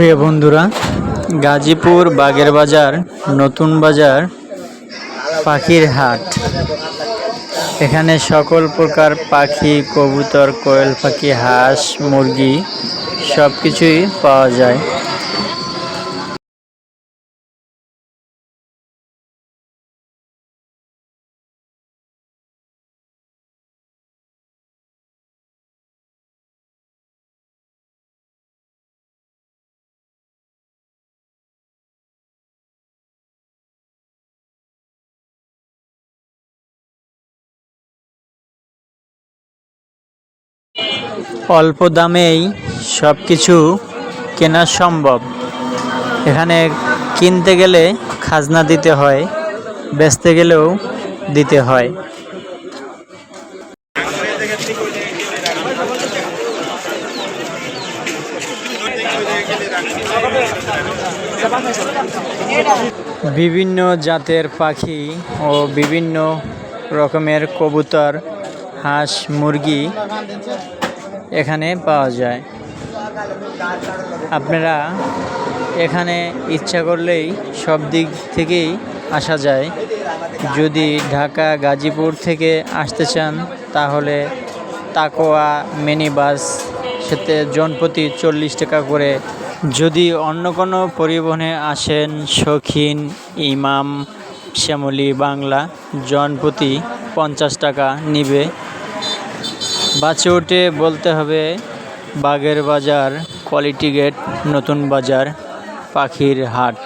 প্রিয় বন্ধুরা, গাজীপুর বাগের বাজার, নতুন বাজার, পাখির হাট। এখানে সকল প্রকার পাখি, কবুতর, কোয়েল পাখি, হাঁস, মুরগি সব কিছুই পাওয়া যায়। অল্প দামেই সব কিছু কেনা সম্ভব। এখানে কিনতে গেলে খাজনা দিতে হয়, বেচতে গেলেও দিতে হয়। বিভিন্ন জাতের পাখি ও বিভিন্ন রকমের কবুতর, হাঁস, মুরগি এখানে পাওয়া যায়। আপনারা এখানে ইচ্ছা করলেই সব দিক থেকেই আসা যায়। যদি ঢাকা, গাজীপুর থেকে আসতে চান, তাহলে তাকোয়া মিনি বাস সেতে জনপ্রতি চল্লিশ টাকা করে। যদি অন্য কোনো পরিবহনে আসেন, শৌখিন, ইমাম, শ্যামলী, বাংলা, জনপ্রতি পঞ্চাশ টাকা নিবে। বাঁচে উঠে বলতে হবে বাগের বাজার কোয়ালিটি গেট নতুন বাজার পাখির হাট।